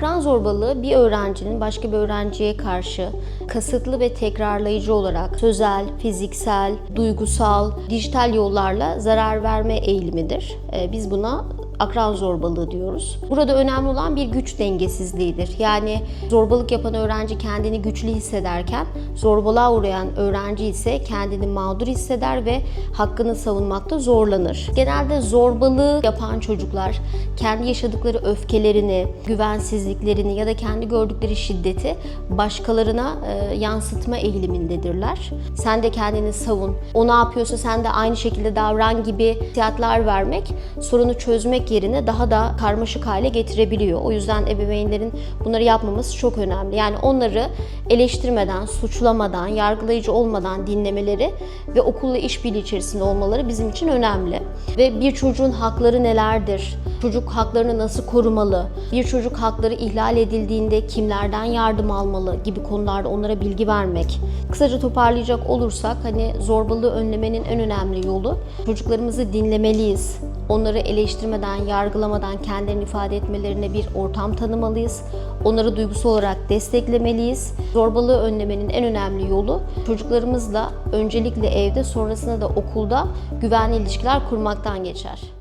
Akran zorbalığı bir öğrencinin başka bir öğrenciye karşı kasıtlı ve tekrarlayıcı olarak sözel, fiziksel, duygusal, dijital yollarla zarar verme eğilimidir. Ee, Biz buna akran zorbalığı diyoruz. Burada önemli olan bir güç dengesizliğidir. Yani zorbalık yapan öğrenci kendini güçlü hissederken zorbalığa uğrayan öğrenci ise kendini mağdur hisseder ve hakkını savunmakta zorlanır. Genelde zorbalığı yapan çocuklar kendi yaşadıkları öfkelerini, güvensizliklerini ya da kendi gördükleri şiddeti başkalarına e, yansıtma eğilimindedirler. Sen de kendini savun, o ne yapıyorsa sen de aynı şekilde davran gibi hissiyatlar vermek sorunu çözmek yerine daha da karmaşık hale getirebiliyor. O yüzden ebeveynlerin bunları yapmaması çok önemli. Yani onları eleştirmeden, suçlamadan, yargılayıcı olmadan dinlemeleri ve okulla işbirliği içerisinde olmaları bizim için önemli. Ve bir çocuğun hakları nelerdir? Çocuk haklarını nasıl korumalı? Bir çocuk hakları ihlal edildiğinde kimlerden yardım almalı gibi konularda onlara bilgi vermek. Kısaca toparlayacak olursak hani zorbalığı önlemenin en önemli yolu çocuklarımızı dinlemeliyiz. Onları eleştirmeden, yargılamadan kendilerini ifade etmelerine bir ortam tanımalıyız. Onları duygusal olarak desteklemeliyiz. Zorbalığı önlemenin en önemli yolu çocuklarımızla öncelikle evde sonrasında da okulda güvenli ilişkiler kurmaktan geçer.